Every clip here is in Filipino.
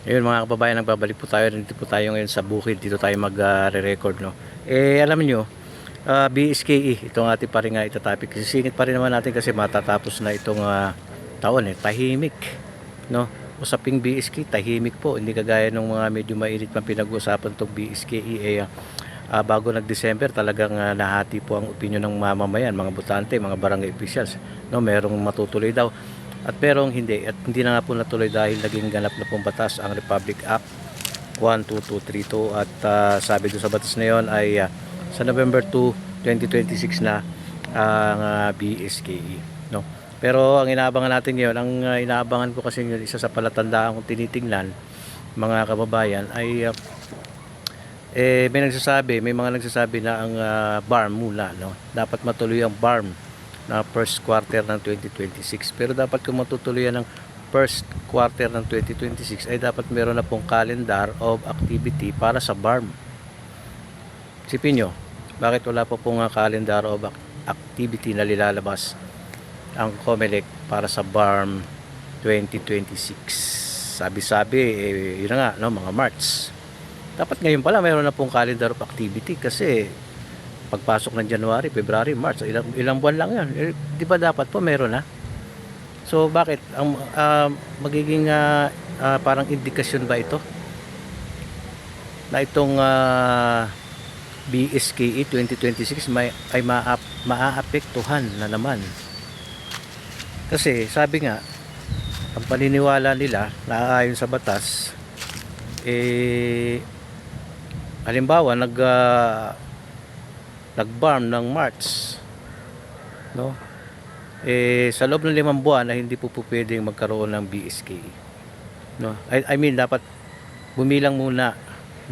Ayun mga kababayan, nagbabalik po tayo. Dito po tayo ngayon sa bukid. Dito tayo mag-re-record. no? Eh, alam nyo, ah, BSKE, itong ating pa rin nga ito topic. Sisingit pa rin naman natin kasi matatapos na itong ah, taon eh. Tahimik. No? Usaping BSK, tahimik po. Hindi kagaya ng mga medyo mainit pa pinag-uusapan itong BSKE. Eh, ah, bago nag-December, talagang ah, nahati po ang opinion ng mamamayan, mga butante, mga barangay officials. No? Merong matutuloy daw. At merong hindi. At hindi na nga po natuloy dahil naging ganap na pong batas ang Republic Act 12232 at ah, sabi doon sa batas na yon ay ah, sa November 2, 2026 na ang ah, BSKE. No? Pero ang inaabangan natin ngayon, ang ah, inaabangan ko kasi yun, isa sa palatandaan kong tinitingnan mga kababayan ay ah, eh, may nagsasabi, may mga nagsasabi na ang ah, BARM muna, no? Dapat matuloy ang BARM na first quarter ng 2026. Pero dapat kung matutuloy yan ng first quarter ng 2026 ay dapat meron na pong calendar of activity para sa BARM. Sipin nyo, bakit wala pa pong ah, calendar of ac- activity na lilalabas ang COMELEC para sa BARM 2026? Sabi-sabi, eh, yun na nga, no, mga March dapat ngayon pala mayroon na pong calendar of activity kasi pagpasok ng January, February, March, ilang, ilang buwan lang yan. Eh, di ba dapat po meron na? So bakit? Ang ah, magiging ah, ah, parang indikasyon ba ito? Na itong ah, BSKE 2026 may, ay maap, maaapektuhan na naman. Kasi sabi nga, ang paniniwala nila na ayon sa batas, eh, halimbawa nag ah, nag-farm ng March. No? Eh sa loob ng limang buwan na hindi po po pwedeng magkaroon ng BSK no? I, I mean dapat bumilang muna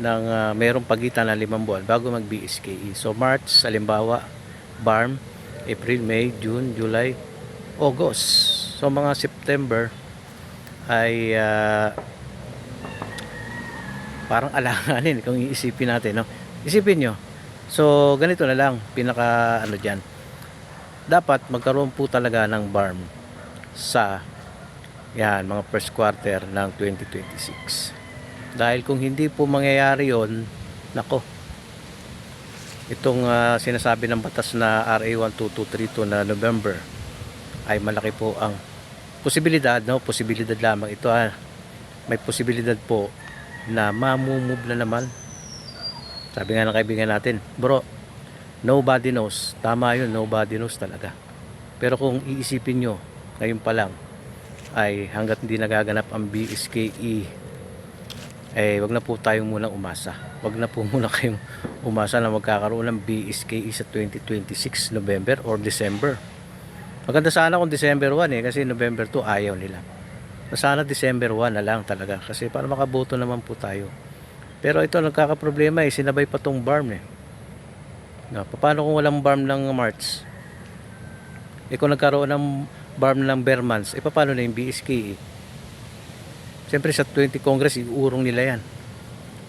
ng ah, merong pagitan ng limang buwan bago mag BSKE so March halimbawa BARM April, May, June, July August. So mga September ay ah, parang alanganin kung iisipin natin no? Isipin nyo so ganito na lang pinaka ano dyan. Dapat magkaroon po talaga ng BARM sa yan mga first quarter ng 2026 dahil kung hindi po mangyayari yon nako. Itong ah, sinasabi ng batas na RA 12232 na November ay malaki po ang posibilidad no? Posibilidad lamang ito ah. May posibilidad po na mamumove na naman. Sabi nga ng kaibigan natin, bro, nobody knows. Tama yun, nobody knows talaga. Pero kung iisipin nyo, ngayon pa lang, ay hanggat hindi nagaganap ang BSKE, eh, wag na po tayong munang umasa. Wag na po muna kayong umasa na magkakaroon ng BSKE sa 2026 November or December. Maganda sana kung December 1 eh, kasi November 2 ayaw nila. Sana December 1 na lang talaga kasi para makaboto naman po tayo. Pero ito nagkakaproblema eh, sinabay pa tong BARM eh. No, paano kung walang BARM ng March? Eh kung nagkaroon ng BARM ng Bermans, eh paano na yung BSK eh? Siyempre sa 20 Congress, iurong nila yan.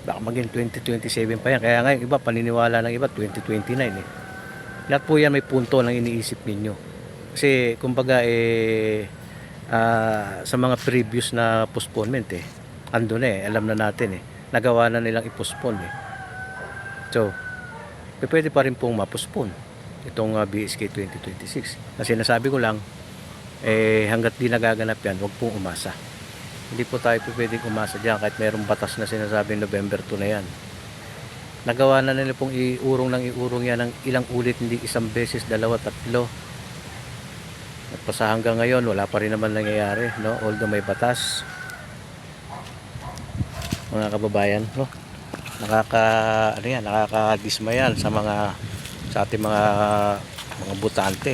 Baka maging 2027 pa yan. Kaya nga yung iba, paniniwala ng iba, 2029 eh. Lahat po yan may punto lang iniisip ninyo. Kasi kumbaga eh, ah, sa mga previous na postponement eh. Ando na eh, alam na natin eh. Nagawa na nilang i-postpone eh. So, pwede pa rin pong ma-postpone itong ah, BSK 2026. Kasi nasabi ko lang, eh, hanggat di nagaganap yan, huwag pong umasa. Hindi po tayo pwedeng umasa dyan kahit mayroong batas na sinasabi November 2 na yan. Nagawa na nila pong iurong ng iurong yan ng ilang ulit, hindi isang beses, dalawa, tatlo. At pa sa hanggang ngayon, wala pa rin naman nangyayari, no? Although may batas. Mga kababayan, no? Nakaka, ano yan, nakakadismayan sa mga, sa ating mga, mga butante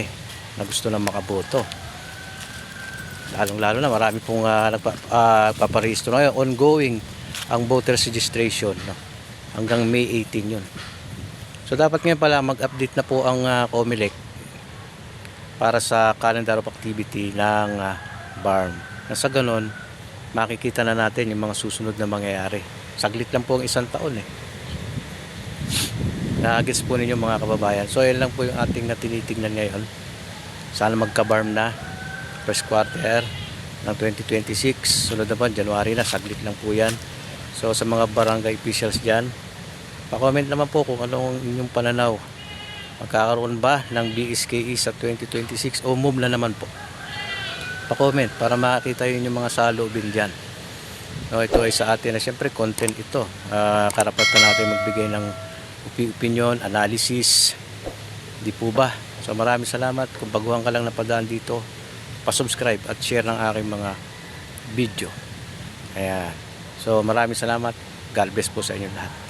na gusto na makaboto. Lalong lalo na marami pong uh, nagpa, paparehistro ngayon. Ongoing ang voters registration, no? Hanggang May 18 yun. So dapat ngayon pala mag-update na po ang uh, COMELEC para sa calendar of activity ng ah, BARM. Na sa ganon, makikita na natin yung mga susunod na mangyayari. Saglit lang po ang isang taon eh. Nagets po ninyo mga kababayan. So yun lang po yung ating na tinitingnan ngayon. Sana magka-BARM na first quarter ng 2026. Sunod naman, January na, saglit lang po yan. So sa mga barangay officials dyan, pa-comment naman po kung anong inyong pananaw. Magkakaroon ba ng BSKE sa 2026 o move na naman po? Pa-comment para makita yun yung mga saloobin dyan. No, ito ay sa atin na siyempre content ito. Ah, karapatan natin magbigay ng opi- opinion, analysis. Di po ba? So maraming salamat. Kung baguhan ka lang napadaan dito, pa-subscribe at share ng aking mga video. Ayan. So maraming salamat. God bless po sa inyo lahat.